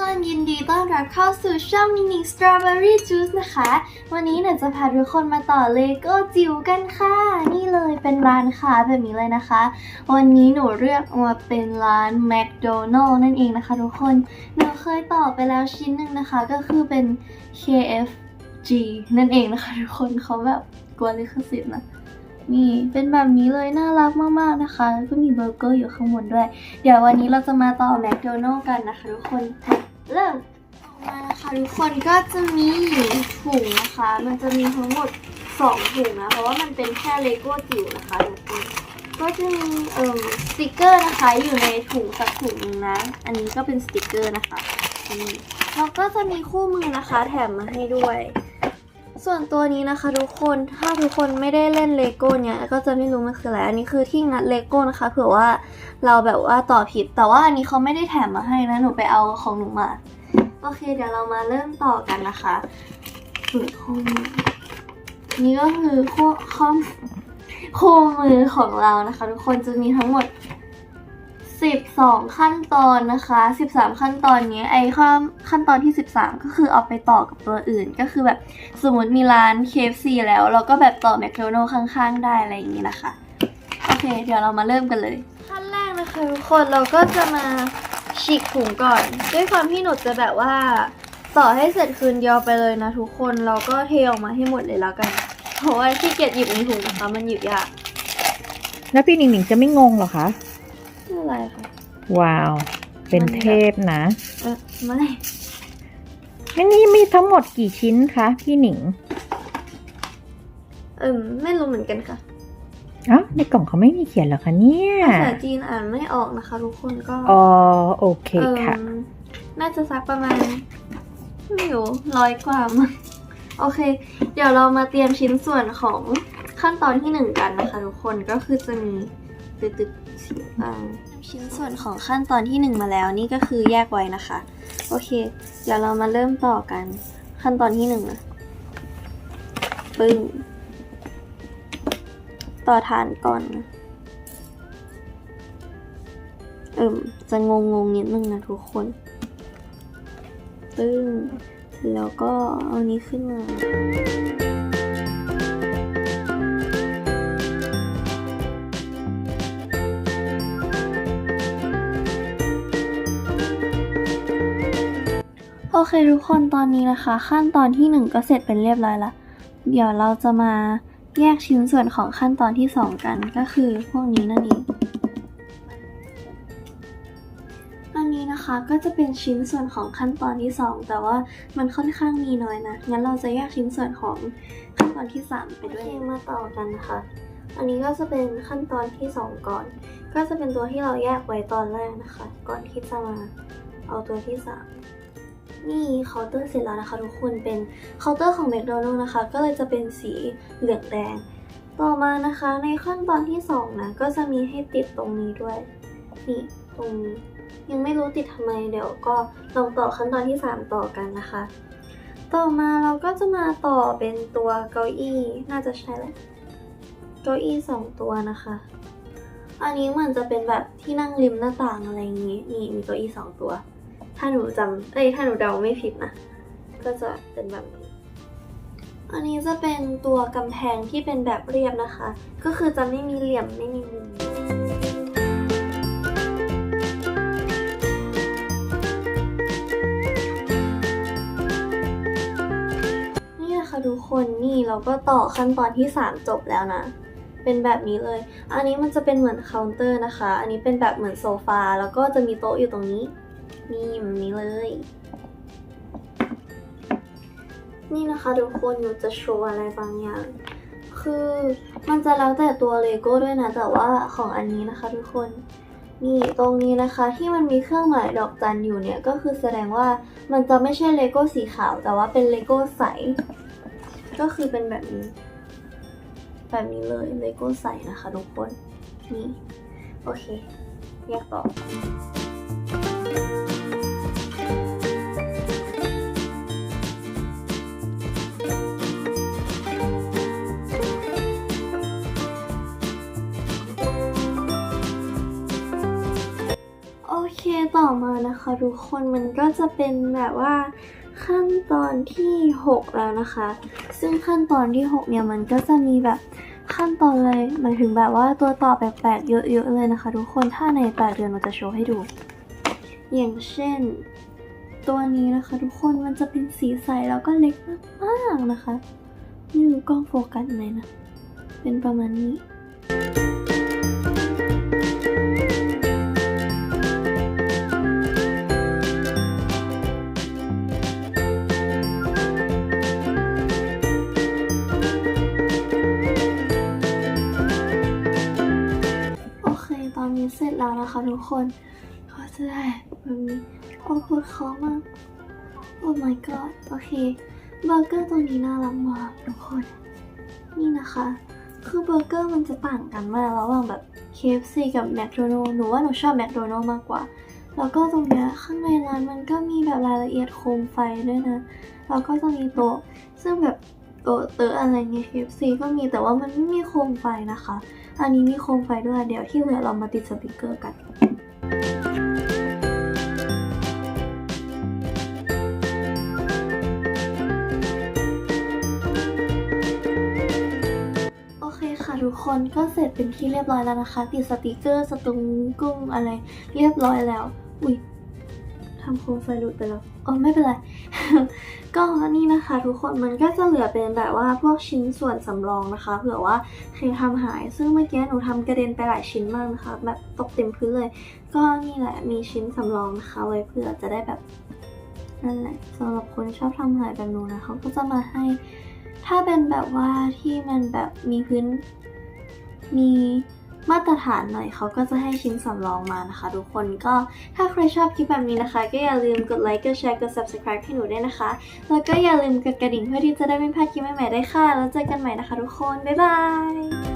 คนยินดีต้อนรับเข้าสู่ช่องมินิ Strawberry Juice นะคะ วันนี้หนูจะพาทุกคนมาต่อเลโก้จิ๋วกันค่ะ นี่เลยเป็นร้านค้าแบบนี้เลยนะคะ วันนี้หนูเลือกมาเป็นร้าน McDonald นั่นเองนะคะทุกคนหนูเคยต่อไปแล้วชิ้นหนึ่งนะคะ ก็คือเป็น KFG นั่นเองนะคะทุกคนเขาแบบกลัวลิขสิทธิ์นะนี่เป็นแบบนี้เลยน่ารักมากๆนะคะ แล้วก็มีเบอร์เกอร์อยู่ข้างบนด้วย เดี๋ยววันนี้เราจะมาต่อแมคโดนัลล์กันนะคะทุกคน เริ่มออกมานะคะทุกคนก็จะมีถุงนะคะ มันจะมีทั้งหมด2ถุงนะ เพราะว่ามันเป็นแค่เลโก้จิ๋วนะคะทุกคนก็จะมีเอ่อสติกเกอร์นะคะอยู่ในถุงสักถุงนึงนะ อันนี้ก็เป็นสติกเกอร์นะคะอันนี้แล้วก็จะมีคู่มือนะคะ แถมมาให้ด้วย ส่วนตัวนี้นะคะทุกคนถ้าทุกคนไม่ได้เล่นเลโก้เนี่ยก็จะไม่รู้มันคืออะไรอันนี้คือที่งัดเลโก้นะคะเผื่อว่าเราแบบว่าต่อผิด แต่ว่าอันนี้เขาไม่ได้แถมมาให้นะหนูไปเอาของหนูมาโอเคเดี๋ยวเรามาเริ่มต่อกันนะคะฝึกคู่มือนี่ก็คือคู่ข้อมคู่มือของเรานะคะ ทุกคนจะมีทั้งหมด 12 ขั้นตอนนะคะ 13 ขั้นตอนนี้ไอ้ข้อขั้นตอนที่ 13 ก็คือเอาไปต่อกับตัวอื่น ก็คือแบบสมมติมีร้าน KFC แล้ว เราก็แบบต่อแมคโดนัลข้างๆ ได้อะไรอย่างนี้นะคะ โอเค เดี๋ยวเรามาเริ่มกันเลย ขั้นแรกนะคะทุกคนเราก็จะมาฉีกถุงก่อน ด้วยความที่หนูจะแบบว่าต่อให้เสร็จคืนเดียวไปเลยนะทุกคนเราก็เทออกมาให้หมดเลยแล้วกัน เพราะว่าขี้เกียจหยิบในถุงนะคะมันหยิบยากแล้วพี่หนิงหนิงจะไม่งงเหรอคะ ไม่เป็นไรค่ะว้าว เป็นเทพนะเออไม่อันนี้มีทั้งหมดกี่ชิ้นคะพี่หนิง เออไม่รู้เหมือนกันค่ะอ๋อในกล่องเขาไม่มีเขียนเหรอคะเนี่ยภาษาจีนอ่านไม่ออกนะคะทุกคนก็อ๋อโอเคเอิ่มค่ะ น่าจะสักประมาณไม่รู้ร้อยกว่ามั้งโอเค เดี๋ยวเรามาเตรียมชิ้นส่วนของขั้นตอนที่หนึ่งกันนะคะทุกคนก็คือจะมี ตึกตึกๆอ่าชิ้นส่วนของขั้นตอนที่หนึ่งมาแล้วนี่ก็คือแยกไว้นะคะ โอเค เดี๋ยวเรามาเริ่มต่อกันขั้นตอนที่หนึ่งนะปึ้งต่อฐานก่อนเอิ่มจะงงงๆนิดนึงนะทุกคนปึ้งแล้วก็เอานี้ขึ้นมา โอเคทุกคนตอนนี้นะคะ ขั้นตอนที่หนึ่งก็เสร็จเป็นเรียบร้อยละเดี๋ยวเราจะมาแยกชิ้นส่วนของขั้นตอนที่สองกันก็คือพวกนี้นั่นเองอันนี้นะคะก็จะเป็นชิ้นส่วนของขั้นตอนที่ 2 แต่ว่ามันค่อนข้างมีน้อยนะงั้นเราจะแยกชิ้นส่วนของขั้นตอนที่ 3 ไปด้วยมาต่อกันนะคะอันนี้ก็จะเป็นขั้นตอนที่ 2 ก่อน ก็จะเป็นตัวที่เราแยกไว้ตอนแรกนะคะ ก่อนที่จะมาเอาตัวที่ 3 นี่เคาน์เตอร์เสร็จแล้วนะคะทุกคนเป็นเคาน์เตอร์ของ McDonald's นะคะ ก็เลยจะเป็นสีเหลืองแดง ต่อมานะคะในขั้นตอนที่2นะก็จะมีให้ติดตรงนี้ด้วยนี่ตรงนี้ยังไม่รู้ติดทำไมเดี๋ยวก็ลองต่อขั้นตอนที่ 3 ต่อกันนะคะ ต่อมาเราก็จะมาต่อเป็นตัวเก้าอี้น่าจะใช่แหละเก้าอี้สองตัวนะคะ อันนี้เหมือนจะเป็นแบบที่นั่งริมหน้าต่างอะไรอย่างงี้นี่มีเก้าอี้สองตัว ถ้าหนูจำเอ้ยถ้าหนูเดาไม่ผิดนะก็จะเป็นแบบนี้ อันนี้จะเป็นตัวกำแพงที่เป็นแบบเรียบนะคะ ก็คือจะไม่มีเหลี่ยมไม่มีมุมนี่นะคะทุกคนนี่เราก็ต่อขั้นตอนที่ 3 จบแล้วนะเป็นแบบนี้เลย อันนี้มันจะเป็นเหมือนเคาน์เตอร์นะคะ อันนี้เป็นแบบเหมือนโซฟา แล้วก็จะมีโต๊ะอยู่ตรงนี้ นี่แบบนี้เลย นี่นะคะทุกคนหนูจะโชว์อะไรบางอย่าง คือมันจะแล้วแต่ตัวเลโก้ด้วยนะ แต่ว่าของอันนี้นะคะทุกคนนี่ตรงนี้นะคะที่มันมีเครื่องหมายดอกจันอยู่เนี่ยก็คือแสดงว่ามันจะไม่ใช่เลโก้สีขาว แต่ว่าเป็นเลโก้ใส ก็คือเป็นแบบนี้ แบบนี้เลยเลโก้ใสนะคะทุกคนนี่โอเคแยกต่อโอเคต่อมานะคะทุกคนมันก็จะเป็นแบบว่าขั้นตอนที่ 6 แล้วนะคะ ซึ่งขั้นตอนที่ 6 เนี่ยมันก็จะมีแบบขั้นตอนเลยหมายถึงแบบว่าตัวต่อแปลกๆเยอะๆเลยนะคะ ทุกคนถ้าในแปดเดือนเราจะโชว์ให้ดู อย่างเช่น ตัวนี้นะคะ ทุกคนมันจะเป็นสีใสแล้วก็เล็กมากๆนะคะไม่รู้กล้องโฟกัสไหนนะ เป็นประมาณนี้ เร็จแล้วนะคะทุกคนก็จะได้แบบนี้โอ้ปวดคอมากโอ้ my god โอเคเบอร์เกอร์ตัวนี้น่ารักมากทุกคน นี่นะคะ คือเบอร์เกอร์มันจะต่างกันมากระหว่างแบบ KFC กับ McDonald หนูว่าหนูชอบ McDonald มากกว่า แล้วก็ตรงเนี้ยข้างในร้านมันก็มีแบบรายละเอียดโคมไฟด้วยนะ แล้วก็จะมีโต๊ะซึ่งแบบ โต๊ะเตออะไรเงี้ย KFC ก็มีแต่ว่ามันไม่มีโคมไฟนะคะ อันนี้มีโคมไฟด้วยเดี๋ยวที่เหลือเรามาติดสติกเกอร์กันโอเคค่ะทุกคนก็เสร็จเป็นที่เรียบร้อยแล้วนะคะ ติดสติกเกอร์สตุงกุ้งอะไร เรียบร้อยแล้ว อุ้ย ทำโคมไฟหลุดไปแล้วอ๋อไม่เป็นไร ก็นี่นะคะทุกคนมันก็จะเหลือเป็นแบบว่าพวกชิ้นส่วนสำรองนะคะ เผื่อว่าใครทำหาย ซึ่งเมื่อกี้หนูทำกระเด็นไปหลายชิ้นมากนะคะ แบบตกเต็มพื้นเลย ก็นี่แหละมีชิ้นสำรองนะคะ ไว้เผื่อจะได้แบบนั่นแหละสำหรับคนชอบทำหายแบบหนูนะเขาก็จะมาให้ ถ้าเป็นแบบว่าที่มันแบบมีพื้นมี มาตรฐานหน่อยเขาก็จะให้ชิ้นสำรองมานะคะ ทุกคนก็ถ้าใครชอบคลิปแบบนี้นะคะ ก็อย่าลืมกดไลค์กดแชร์กด subscribe ให้หนูด้วยนะคะ แล้วก็อย่าลืมกดกระดิ่งเพื่อที่จะได้ไม่พลาดคลิปใหม่ๆได้ค่ะ แล้วเจอกันใหม่นะคะ ทุกคนบ๊ายบาย